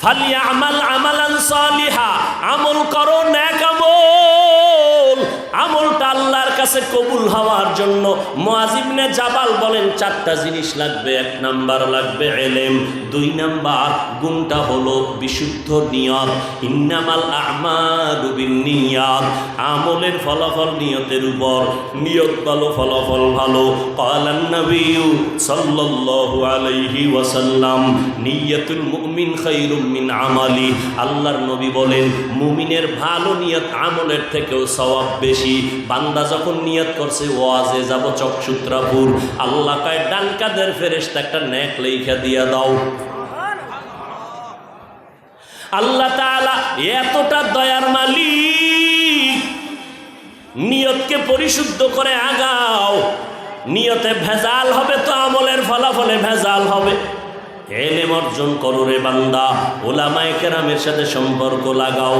ফালিয়া আমাল আমালান সালিহা আমল করো ন্যাক আমল কাছে কবুল হওয়ার জন্য মুয়াজিবনে জাবাল বলেন, চারটা জিনিস লাগবে। এক নাম্বার লাগবে এলেম, দুই নাম্বার গুণটা হলো বিশুদ্ধ নিয়ত। ইন্নামাল আমালু বিন্নিয়াত, আমলের ফলাফল নিয়তের উপর। নিয়ত ভালো, ফলাফল ভালো। সাল্লাল্লাহু আলাইহি ওয়াসাল্লাম, নিয়তুল মুমিন খায়রুম মিন আমালি। আল্লাহর নবী বলেন, মুমিনের ভালো নিয়ত আমলের থেকেও সওয়াব বেশি। বান্দা যখন নিয়ত করছে, ওয়াজে যাব চকসূত্রাপুর। আল্লাহ কয় ডান কাদের ফেরেশতা একটা নেক লেখা দিয়া দাও। আল্লাহ এতটা দয়ার মালিক, নিয়তকে পরিশুদ্ধ করে আগাও। নিয়তে ভেজাল হবে তো আমলের ফলাফলে ভেজাল হবে। এলেম অর্জন করো রে বান্দা, ওলামায়ে কেরামের সাথে সম্পর্ক লাগাও।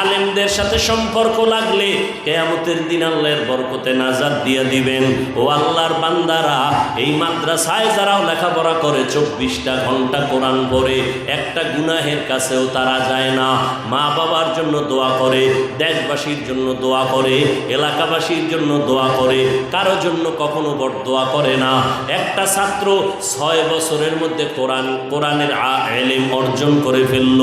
আলেমদের সাথে সম্পর্ক লাগলে কেয়ামতের দিন আল্লাহর বরকতে নাজাদ দিয়ে দিবেন। ও আল্লাহর বান্দারা, এই মাদ্রাসায় যারাও লেখাপড়া করে চব্বিশটা ঘণ্টা কোরআন পড়ে, একটা গুনাহের কাছেও তারা যায় না। মা বাবার জন্য দোয়া করে, দেশবাসীর জন্য দোয়া করে, এলাকাবাসীর জন্য দোয়া করে, কারও জন্য কখনো বড় দোয়া করে না। একটা ছাত্র ছয় বছরের মধ্যে কোরআন কোরআনের এলেম অর্জন করে ফেলল।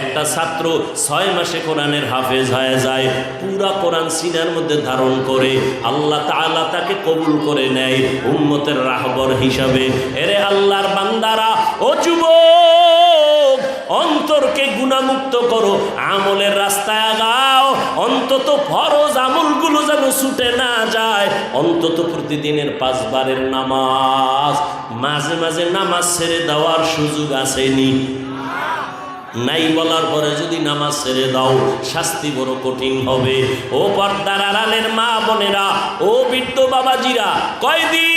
একটা ছাত্র ছয় মাসে কোরআনের হাফেজ হয়ে যায়, পুরা কোরআন সিনার মধ্যে ধারণ করে। আল্লাহ তাআলা তাকে কবুল করে নেয় উম্মতের রাহবর হিসাবে। এরে আল্লাহর বান্দারা, ও যুবক, অন্তরকে গুণামুক্ত করো, আমলের রাস্তায় আগাও। অন্তত ফরজ আমলগুলো যেন ছুটে না যায়। অন্তত প্রতিদিনের পাঁচবারের নামাজ, মাঝে মাঝে নামাজ ছেড়ে দেওয়ার সুযোগ আসেনি। নাই বলার পরে যদি নামাজ ছেড়ে দাও, শাস্তি বড় কঠিন হবে। ও পর্দার আড়ালের মা বোনেরা, ও বৃদ্ধ বাবাজিরা, কয়দিন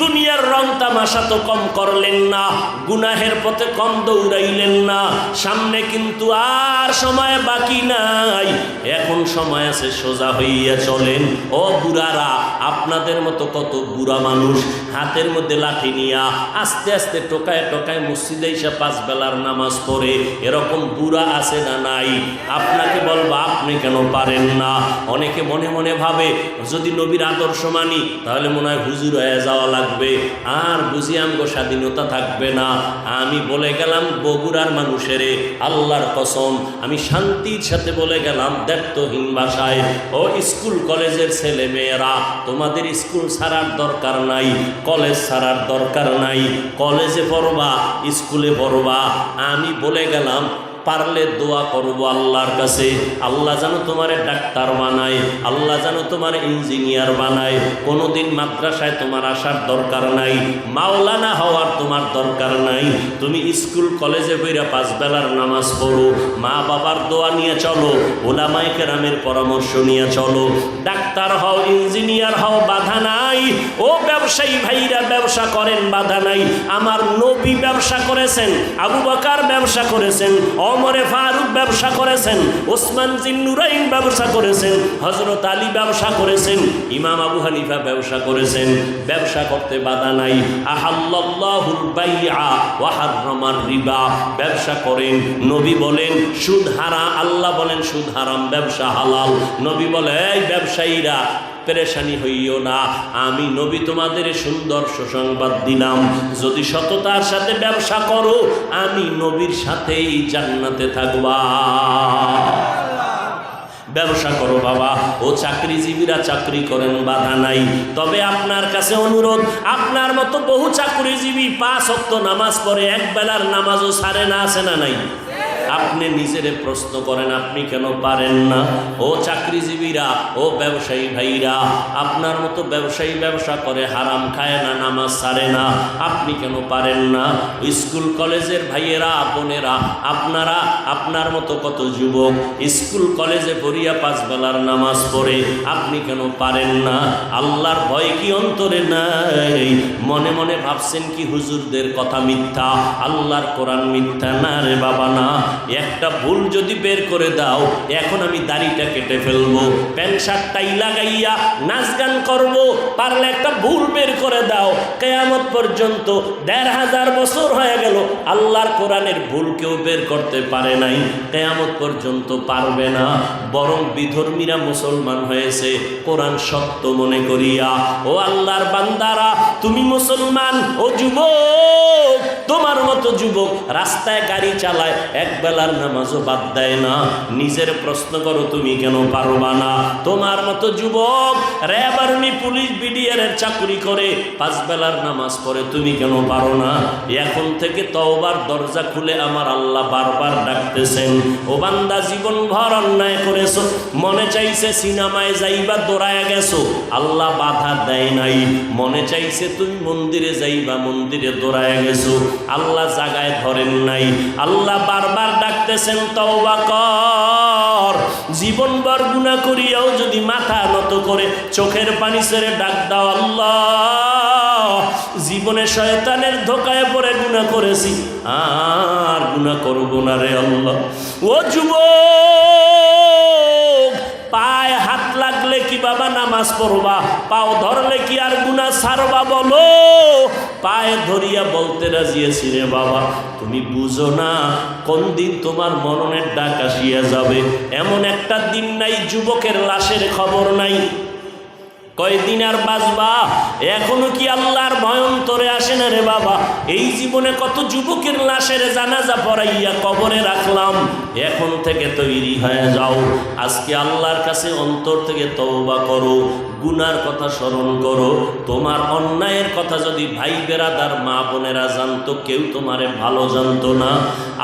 দুনিয়ার রং তামাশা তো কম করলেন না, গুনাহের পথে কম দৌড়াইলেন না। সামনে কিন্তু আর সময় বাকি নাই। এখন সময় আছে, সোজা হইয়া চলেন। ও বুড়ারা, আপনাদের মতো কত বুড়া মানুষ, হাতের মধ্যে লাঠি নিয়া আস্তে আস্তে টোকায় টোকায় মসজিদে এসে পাঁচ বেলার নামাজ পড়ে, এরকম বুড়া আছে না নাই? আপনাকে বলব, আপনি কেন পারেন না? অনেকে মনে মনে ভাবে, যদি নবীর আদর্শ মানি, তাহলে মনে হয় হুজুর হয়ে যাওয়া লাগবে। আর বুঝি আমগো স্বাধীনতা থাকবে না। আমি বলে গেলাম, বগুড়ার মানুষেরে, আল্লাহর কসম, আমি শান্তির সাথে বলে গেলাম দায়িত্বহীন ভাষায় ও স্কুল কলেজের ছেলে মেয়েরা তোমাদের স্কুল ছাড়ার দরকার নাই, কলেজ ছাড়ার দরকার নাই, কলেজে পড়বা, স্কুলে পড়বা। আমি বলে গেলাম পারলে দোয়া করব আল্লাহর কাছে। আল্লাহ যেন তোমার ডাক্তার বানায়, আল্লাহ যেন তোমার ইঞ্জিনিয়ার বানায়। কোনোদিন মাদ্রাসায় তোমার আসার দরকার নাই, মাওলানা হওয়ার তোমার দরকার নাই। তুমি স্কুল, কলেজে বইরা পাঁচ বেলার নামাজ পড়ো, মা বাবার দোয়া নিয়ে চলো ওলামাই কেরামের পরামর্শ নিয়ে চলো। ডাক্তার হও, ইঞ্জিনিয়ার হও, বাধা নাই। ও ব্যবসায়ী ভাইরা, ব্যবসা করেন, বাধা নাই। আমার নবী ব্যবসা করেছেন, আবু বকার ব্যবসা করেছেন অমরে ফারুক ব্যবসা করেছেন, ওসমান জিন্নুরাইন ব্যবসা করেছেন হজরত আলী ব্যবসা করেছেন, ইমাম আবু হানিফা ব্যবসা করেছেন, ব্যবসা করতে বাধা নাই। আহাল্লাহুল বাইআ ওয়া হাররামার রিবা। ব্যবসা করেন, নবী বলেন, সুদ হারা আল্লাহ বলেন সুদ হারাম, ব্যবসা হালাল। নবী বলে, এই ব্যবসায়ীরা পেরেশানি হইও না। আমি নবী তোমাদের সুন্দর সুসংবাদ দিলাম। যদি সততার সাথে ব্যবসা করো, আমি নবীর সাথেই জান্নাতে থাকবা। ব্যবসা করো বাবা। ও চাকরিজীবীরা চাকরি করেন, বাধা নাই। তবে আপনার কাছে অনুরোধ, আপনার মতো বহু চাকরিজীবী পাঁচ অক্ত নামাজ পড়ে এক বেলার নামাজও সারে না আসে না নাই? আপনি নিজেরে প্রশ্ন করেন, আপনি কেন পারেন না? ও চাকরিজীবীরা, ও ব্যবসায়ী ভাইরা, আপনার মতো ব্যবসায়ী ব্যবসা করে হারাম খায় না, নামাজ সারে না, আপনি কেন পারেন না? স্কুল কলেজের ভাইয়েরা, বোনেরা, আপনারা, আপনার মতো কত যুবক, স্কুল কলেজে পড়িয়া পাঁচ বেলার নামাজ পড়ে, আপনি কেন পারেন না? আল্লাহর ভয় কি অন্তরে নাই? মনে মনে ভাবছেন কি হুজুরদের কথা মিথ্যা? আল্লাহর কোরআন মিথ্যা না রে বাবা না? একটা ভুল যদি বের করে দাও, এখন আমি দাড়িটা কেটে ফেলব। প্যান্ট শার্টটাই লাগাইয়া নাচ গান করব। পারলে একটা ভুল বের করে দাও। কেয়ামত পর্যন্ত দেড় হাজার বছর হয়ে গেল, আল্লাহর কোরআনের ভুল কেউ বের করতে পারে নাই। কেয়ামত পর্যন্ত পারবে না। বরং বিধর্মীরা মুসলমান হয়েছে, কোরআন সত্য মনে করিয়া, ও আল্লাহর বান্দারা, তুমি মুসলমান, ও যুবক, তোমার মতো যুবক, রাস্তায় গাড়ি চালায় এক বেলার নামাজও বাদ দেয় না। নিজের প্রশ্ন করো, তুমি কেন পারবা না? তোমার মতো যুবক, র্যাব আর্মি, পুলিশ, বিডিআর এর চাকরি করে পাঁচ বেলার নামাজ পড়ে, তুমি কেন পারো না? এখন থেকে তওবার দরজা খুলে আমার আল্লাহ বারবার ডাকতেছেন। ও বান্দা জীবন ভর অন্যায় করেছ, মনে চাইছে সিনেমায় যাইবা, দৌড়ায় গেছো। আল্লাহ বাধা দেয় নাই। মনে চাইছে তুমি মন্দিরে যাইবা, মন্দিরে দৌড়ায় গেছো। আল্লাহ জাগায় ধরেন নাই। আল্লাহ বারবার ডাকতেছেন, তওবা কর। বার গুণা করিয়াও যদি মাথা নত করে চোখের পানি ছেড়ে ডাক দাও, আল্লাহ, জীবনে শয়তানের ধোকায় পরে গুণা করেছি, আর গুণা করব না রে আল্লাহ। ও যুব পায়ে বাবা নামাজ পড়বা, পাও ধরলে কি আর গুণা সারবা বলো? পায়ে ধরিয়া বলতে রাজিয়েছি রে বাবা। তুমি বুঝো না, কোন দিন তোমার মরণের ডাক আসিয়া যাবে? এমন একটা দিন নাই, যুবকের লাশের খবর নাই। কয়দিন আর বাঁচবা? এখনও কি আল্লাহর ভয়ন্তরে আসে না রে বাবা? এই জীবনে কত যুবকের লাশের জানাজা পড়াইয়া কবরে রাখলাম। এখন থেকে তৈরি হয়ে যাও। আজকে আল্লাহর কাছে অন্তর থেকে তওবা করো, গুনার কথা স্মরণ করো। তোমার অন্যায়ের কথা যদি ভাই বেরাদার মা বোনেরা জানতো, কেউ তোমারে ভালো জানতো না।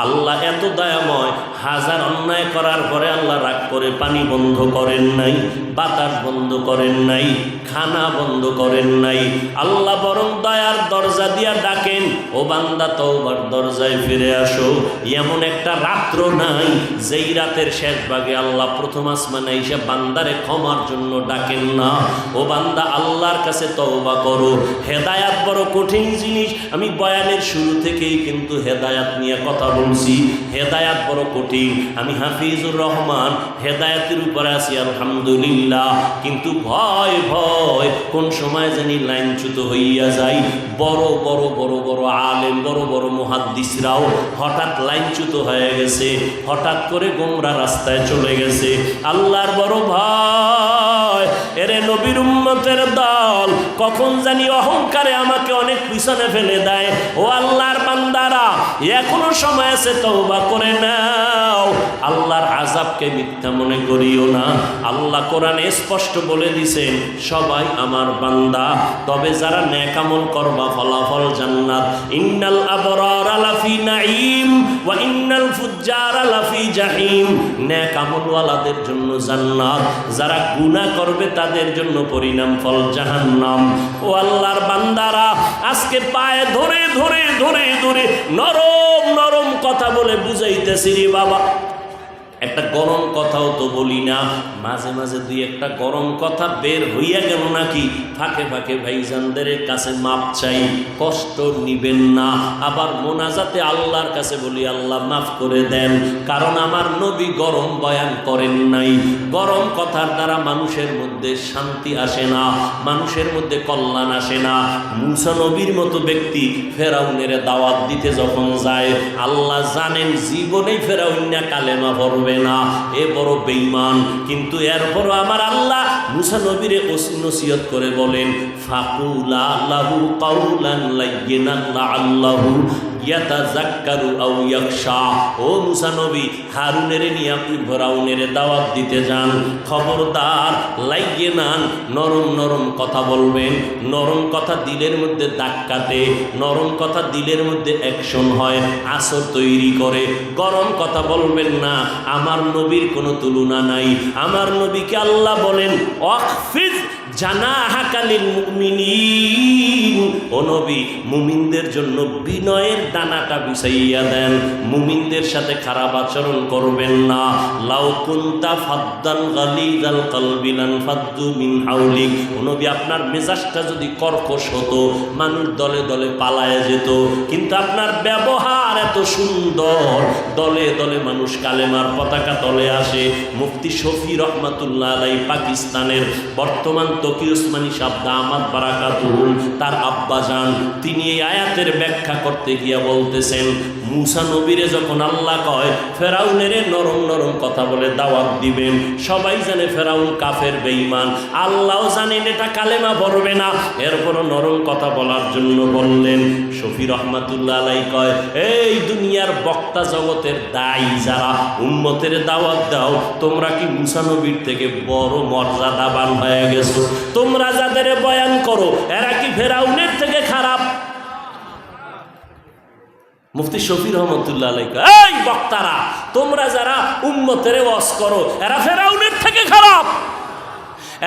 আল্লাহ এত দয়াময়, হাজার অন্যায় করার পরে আল্লাহ রাগ করে পানি বন্ধ করেন নাই, বাতাস বন্ধ করেন নাই, খানা বন্ধ করেন নাই। আল্লাহ বরং দয়ার দরজা দিয়া ডাকেন, ও বান্দা তওবার দরজায় ফিরে আসো। এমন একটা রাত্র নাই যেই রাতের শেষ ভাগে আল্লাহ প্রথম আসমানে এসে বান্দারে ক্ষমার জন্য ডাকেন না। ও বান্দা, আল্লাহর কাছে তওবা করো। হেদায়াত বড় কঠিন জিনিস। আমি বয়ানের শুরু থেকেই কিন্তু হেদায়াত নিয়ে কথা বলছি। হেদায়াত বড় কঠিন। আমি হাফিজুর রহমান, হেদায়াতের উপরে আছি, আলহামদুলিল্লাহ। কিন্তু ভয় ভয়, কোন সময় জানি লাইনচ্যুত হইয়া যায় বড় বড় বড় বড় আলেম, বড় বড় মহাদ্দিসরাও হঠাৎ লাইনচ্যুত হয়ে গেছে। হঠাৎ করে গোমরা রাস্তায় চলে গেছে। আল্লাহর বড় ভয়। এরে নবীর উম্মতের দল, কখন জানি অহংকারে আমাকে অনেক পিছনে ফেলে দেয়। ও আল্লাহর বান্দারা, এখনও সময় আছে তওবা করে নাও। আল্লাহর আজাবকে মিথ্যা মনে করিও না। আল্লাহ কোরআনে স্পষ্ট বলে দিছেন, সবাই আমার বান্দা। তবে যারা নেকামল করবা, ফলাফল জান্নাত। ইন্নাল আবরার লাফি নাঈম, ওয়া ইন্নাল ফুজ্জার নেকামলওয়ালাদের জন্য জান্নাত। যারা গুনাহ করবে, তাদের জন্য পরিণাম ফল জাহান্নাম। ও আল্লাহর বান্দারা, আজকে পায়ে ধরে ধরে ধরে ধরে নরম নরম কথা বলে বুঝাইতেছি রে বাবা। একটা গরম কথাও তো বলি না। মাঝে মাঝে দুই একটা গরম কথা বের হইয়া গেল নাকি? ফাঁকে ফাঁকে ভাইজানদের কাছে মাপ চাই, কষ্ট নিবেন না। আবার মোনাজাতে আল্লাহর কাছে বলি, আল্লাহ, মাফ করে দেন। কারণ আমার নবী গরম বয়ান করেন নাই। গরম কথার দ্বারা মানুষের মধ্যে শান্তি আসে না, মানুষের মধ্যে কল্যাণ আসে না। মুসা নবীর মতো ব্যক্তি ফেরাউনের দাওয়াত দিতে যখন যায়, আল্লাহ জানেন জীবনেই ফেরাউন্যা কালেমা পড়বে না। এ বড় বেঈমান। কিন্তু এরপরও আমার আল্লাহ মুসা নবীরে নসিহত করে বলেন, ফাকুলা আল্লাহু কাউলান লাইয়িনান ইয়াখশা। ও মুসা নবী, হারুনের নিয়ে দাওয়াত দিতে যান। খবরদার নরম নরম কথা বলবেন। নরম কথা দিলের মধ্যে দাগ কাটে, নরম কথা দিলের মধ্যে অ্যাকশন হয় তৈরি করে। গরম কথা বলবেন না, আমার নবীর কোনো তুলনা নাই। আমার নবীকে আল্লাহ বলেন জানা ও নবী, মুমিনদের জন্য বিনয়ের ডানাটা বিছাইয়া দেন। মুমিনদের সাথে খারাপ আচরণ করবেন না। লাউ কুন্তা ফাদ্দান গালিদাল কালবিলান ফাদ্দু মিন হাউলিক। নবী, আপনার মেজাজটা যদি কর্কশ হতো, মানুষ দলে দলে পালায় যেত, কিন্তু আপনার ব্যবহার এত সুন্দর। দলে দলে মানুষ কালেমার পতাকা তলে আসে। মুফতি শফি রহমাতুল্লাহ আলাই পাকিস্তানের বর্তমান তকি উসমানী শাব্দ আহমদ বারাকাতুল তার আব্বাজান তিনি এই আয়াতের ব্যাখ্যা করতে গিয়া বলতেছেন, মুসা নবীরে যখন আল্লাহ কয়, ফেরাউনের নরম নরম কথা বলে দাওয়াত দিবেন, সবাই জানে ফেরাউন কাফের বেঈমান। আল্লাহও জানেন এটা কালেমা পড়বে না। এরপরও নরম কথা বলার জন্য বললেন, শফি রহমাতুল্লাহ আলাই কয়, এই দুনিয়ার বক্তা জগতের দায়ী যারা, উম্মতের দাওয়াত দাও, তোমরা কি মুসা নবীর থেকে বড় মর্যাদাবান হয়ে গেছো? তোমরা যাদের বয়ান করো, এরা কি ফেরাউনের থেকে খারাপ? মুফতি শফি রহমতুল্লাহ আলাই এই বক্তারা, তোমরা যারা উম্মতের ওয়াস করো, এরা ফেরাউনের থেকে খারাপ।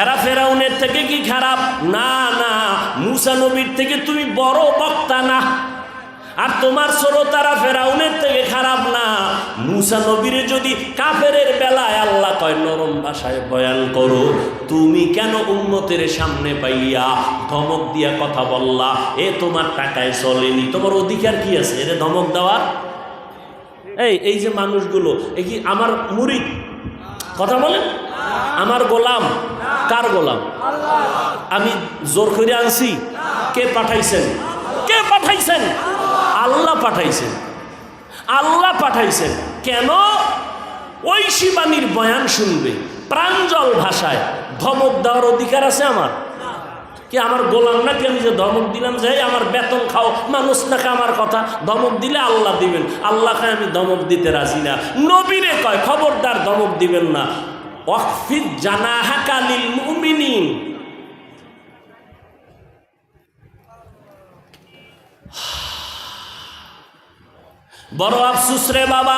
এরা ফেরাউনের থেকে কি খারাপ? না না, মুসা নবীর থেকে তুমি বড় বক্তা না। আর তোমার শ্রোতারা ফেরাউনের থেকে খারাপ না। মুসা নবীর যদি কাফের বেলায় আল্লাহ কয়, নরম ভাষায় বয়ান করো, তুমি কেন উন্মতের সামনে পাইয়া ধমক দিয়া কথা বললা? এ তোমার টাকায় চলেনি। তোমার অধিকার কি আছে? এরে ধমক দেওয়ার? এই এই যে মানুষগুলো, এ কি আমার মুরিদ? কথা বলেন? আমার গোলাম? কার গোলাম? আমি জোর করে আনছি। কে পাঠাইছেন? কে পাঠাইছেন? পাঠাইছেন। আল্লাহ পাঠাইছেন। কেন? ওই শিবানীর বয়ান শুনবে। প্রাঞ্জল ভাষায় ধমক দেওয়ার অধিকার আছে আমার? কি আমার গোলাম নাকি আমি যে ধমক দিলাম যে আমার বেতন খাও, মানুষ নাকি আমার কথা? ধমক দিলে আল্লাহ দিবেন। আল্লাহকে আমি ধমক দিতে রাজি না। নবীরে কয়, খবরদার ধমক দিবেন না। অকফিদ জানা হাকালিল মুমিনিন। বড় আফসুস রে বাবা।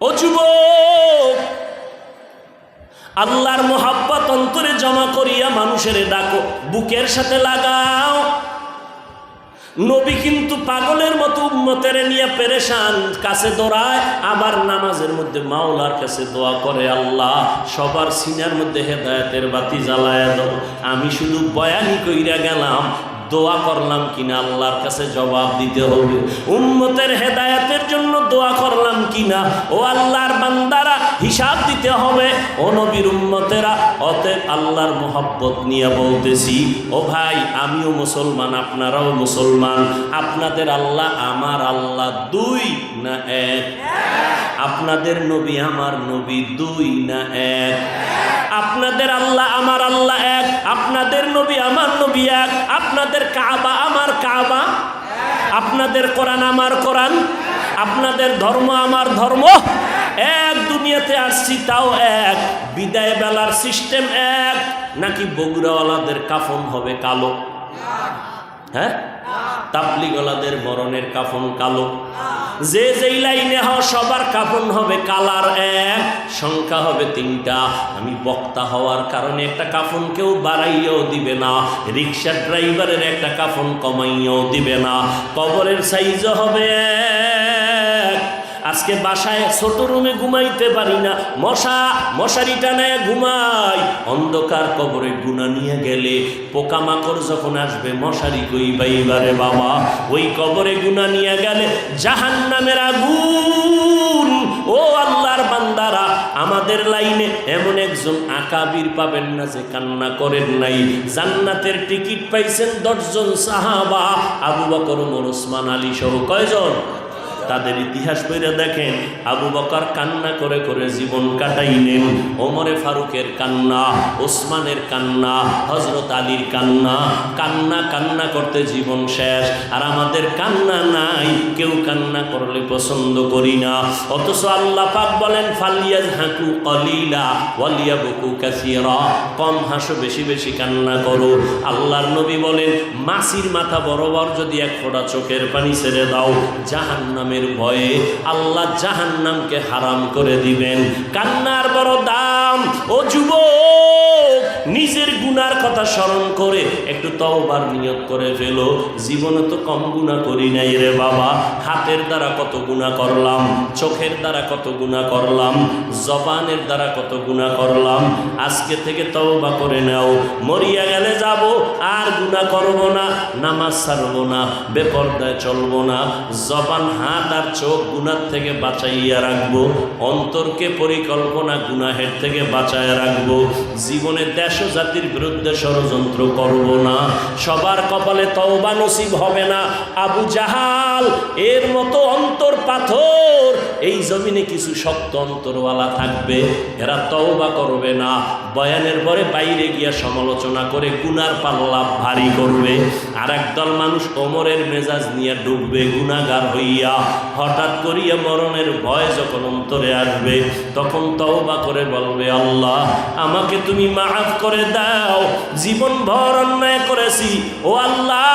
ও যুবক, আল্লাহর মোহাব্বত অন্তরে জমা করিয়া মানুষের ডাকো, বুকের সাথে লাগাও। নবী কিন্তু পাগলের মতো উম্মতের নিয়ে পেরেশান, কাছে দৌড়ায়, আবার নামাজের মধ্যে মাওলার কাছে দোয়া করে, আল্লাহ, সবার সিনার মধ্যে হেদায়েতের বাতি জ্বালায় দাও। আমি শুধু বয়ানি কইরা গেলাম দোয়া করলাম কিনা আল্লাহর কাছে জবাব দিতে হবে। উম্মতের হেদায়েতের জন্য দোয়া করলাম কিনা? ও আল্লাহর বান্দারা, হিসাব দিতে হবে। ও নবীর উম্মতেরা, অতএব আল্লাহর মোহাব্বত নিয়ে বলতেছি, ও ভাই, আমিও মুসলমান, আপনারাও মুসলমান। আপনাদের আল্লাহ আমার আল্লাহ দুই না এক? আপনাদের নবী আমার নবী দুই না এক? আপনাদের আল্লাহ আমার আল্লাহ এক, আপনাদের নবী আমার নবী এক, আপনাদের কাবা আমার কাবা আপনাদের কোরআন আমার কোরআন, আপনাদের ধর্ম আমার ধর্ম এক, দুনিয়াতে আসছি তাও এক, বিদায় বেলার সিস্টেম এক, নাকি বগুড়াওয়ালাদের কাফন হবে কালো? হ্যাঁ? তাবলিগলাদের মরণের কাফন কালো। যে যেই লাইনে হও, সবার কাফন হবে কালার এক, সংখ্যা হবে তিনটা। আমি বক্তা হওয়ার কারণে একটা কাফন কেউ বাড়াইয়াও দিবে না। রিক্সা ড্রাইভারের একটা কাফন কমাইয়াও দিবে না। কবরের সাইজও হবে এক আজকে বাসায় ছোট রুমে ঘুমাইতে পারি না। মশা, মশারি টানায় ঘুমাই। অন্ধকার কবরে গুণা নিয়ে গেলে পোকামাকড় যখন আসবে, মশারি কই বাইবারে বাবা। ওই কবরে গুণা নিয়ে গেলে জাহান নামের আগুন। ও আল্লাহর বান্দারা, আমাদের লাইনে এমন একজন আকাবির পাবেন না যে কান্না করেন নাই। জান্নাতের টিকিট পাইছেন দশজন সাহাবা, আবু বকর, ওমর, ওসমান, আলী সহ কয়জন? তাদের ইতিহাস বইরে দেখেন, আবু বকর কান্না করে করে জীবন কাটাইলেন, ওমরে ফারুকের কান্না, ওসমানের কান্না হজরত আলীর কান্না কান্না কান্না করতে জীবন শেষ। আর আমাদের কান্না নাই, কেউ কান্না করলে পছন্দ করি না। অথচ আল্লাহ পাক বলেন ফালিয়াজ হাঁকু কলিলা ওয়ালিয়া বকু কাসিরা। কম হাসো, বেশি বেশি কান্না করো। আল্লাহর নবী বলেন, মাসির মাথা বরাবর যদি এক ফোঁটা চোখের পানি ছেড়ে দাও জাহান নামের ভয়ে আল্লাহ জাহান্নামকে হারাম করে দিবেন। কান্নার বড় দাম। ও যুবক! নিজের গুনার কথা স্মরণ করে একটু তওবার নিয়ত করে ফেলো। জীবনে তো কম গুণা করি নাই রে বাবা। হাতের দ্বারা কত গুণা করলাম, চোখের দ্বারা কত গুণা করলাম, জবানের দ্বারা কত গুণা করলাম। আজকে থেকে তওবা করে নাও। মরিয়া গেলে যাব, আর গুণা করব না, নামাজ ছাড়বো না, বেপর্দায় চলবো না। জবান, হাত আর চোখ গুনার থেকে বাঁচাইয়া রাখব। অন্তরকে পরিকল্পনা গুনাহের থেকে বাঁচায় রাখব। জীবনে দেশ জাতির বিরুদ্ধে ষড়যন্ত্র করব না। সবার কপালে তওবা নসিব হবে না। আবু জাহাল, এর মতো অন্তর পাথর, এই জমিনে কিছু শক্ত অন্তরওয়ালা থাকবে। এরা তওবা করবে না। বয়ানের পরে বাইরে গিয়া সমালোচনা করে গুনার পাল্লা ভারী করবে। আর একদল মানুষ ওমরের মেজাজ নিয়ে ডুববে গুনাগার হইয়া। হঠাৎ করিয়া মরণের ভয় যখন অন্তরে আসবে, তখন তওবা করে বলবে, আল্লাহ, আমাকে তুমি মাফ করে দাও। জীবন ভর অন্যায় করেছি। ও আল্লাহ,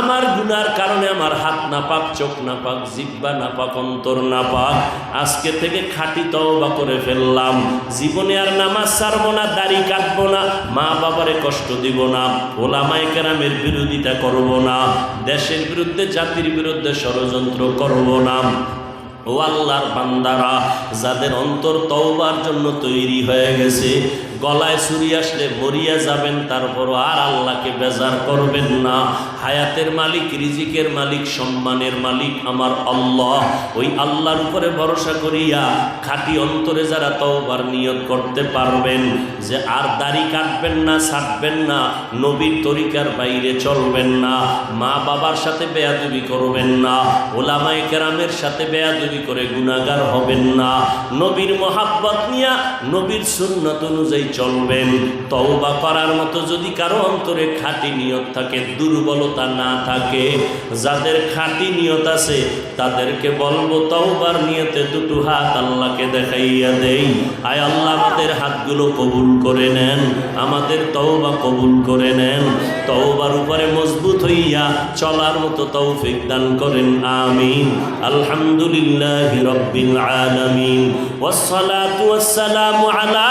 আমার গুনার কারণে আমার হাত না পাক চোখ না পাক জিব্বা না পাক অন্তর না পাক আজকে থেকে খাঁটি তওবা করে ফেললাম। জীবনে আর নামাজ ছাড়বো না, দাড়ি কাটবো না, মা বাবারে কষ্ট দিব না, ওলামায় কেরামের বিরোধিতা করব না, দেশের বিরুদ্ধে, জাতির বিরুদ্ধে ষড়যন্ত্র করব না। ও আল্লাহর বান্দারা, যাদের অন্তর তওবার জন্য তৈরি হয়ে গেছে গলায় ছুরি আসলে মরিয়া যাবেন, তারপরও আর আল্লাহকে বেজার করবেন না। হায়াতের মালিক, রিজিকের মালিক, সম্মানের মালিক আমার আল্লাহ। ওই আল্লাহর উপরে ভরসা করিয়া খাঁটি অন্তরে যারা তওবার নিয়ত করতে পারবেন, যে আর দাড়ি কাটবেন না, ছাড়বেন না, নবীর তরিকার বাইরে চলবেন না, মা বাবার সাথে বেয়াদবি করবেন না, ওলামায়ে কেরামের সাথে বেয়াদবি করে গুণাগার হবেন না। নবীর মোহাব্বত নিয়া নবীর সুন্নত অনুযায়ী চলবেন। তওবা করার মতো যদি কারও অন্তরে খাঁটি নিয়ত থাকে, দুর্বলতা না থাকে, যাদের খাঁটি নিয়ত আছে, তাদেরকে বলব তওবার নিয়তে দুটো হাত আল্লাহকে দেখাইয়া দেই। আয় আল্লাহ, আমাদের হাতগুলো কবুল করে নেন, আমাদের তওবা কবুল করে নেন। তওবার উপরে মজবুত হইয়া চলার মতো তৌফিক দান করেন, আমিন। আলহামদুলিল্লাহি রব্বিল আলামিন। ওয়াসসালাতু ওয়াসসালামু আলা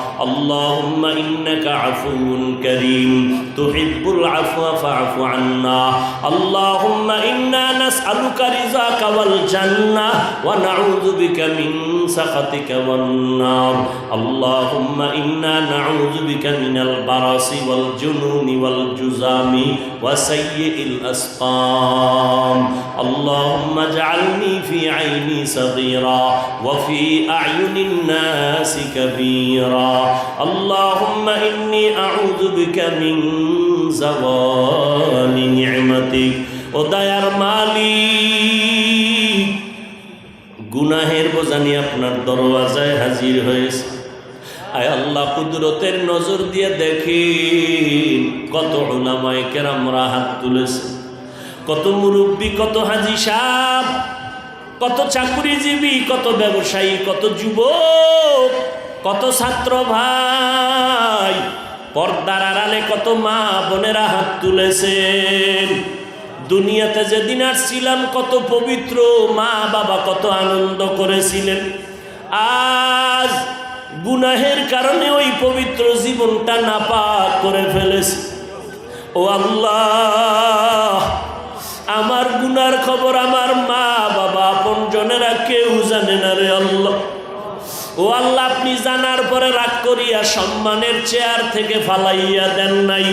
اللهم إنك عفو كريم. تحب العفو فاعف عنا. اللهم إنا نسألك رزاك والجنة ونعوذ بك من سخطك والنار. اللهم إنا نعوذ بك من البرص والجنون والجزام وسيء الأسقام. اللهم اجعلني في عيني صغيرا وفي أعين الناس كبيرا. اللهم إني أعوذ بك من زوال نعمتك ودير মালিক গুনাহের বোঝানি আপনার দরওয়াজায় হাজির হয়েছে আয় আল্লাহ কুদরতের নজর দিয়ে দেখেন কত ওলামায় কেরামরা হাত তুলেছে কত মুরব্বী কত হাজি সাহ কত চাকরিজীবী কত ব্যবসায়ী কত যুবক কত ছাত্র ভাই পর্দার আড়ালে কত মা বোনেরা হাত তুলেছেন। দুনিয়াতে যেদিন আসছিলাম কত পবিত্র মা বাবা কত আনন্দ করেছিলেন। আজ গুনাহের কারণে ওই পবিত্র জীবনটা নাপাক করে ফেলেছে। ও আল্লাহ, আমার গুনার খবর আমার মা বাবা আপন জনেরা কেউ জানে না রে আল্লাহ। ও আল্লাহ আপনি জানার পরে রাগ করিয়া সম্মানের চেয়ার থেকে ফালাইয়া দেন নাই।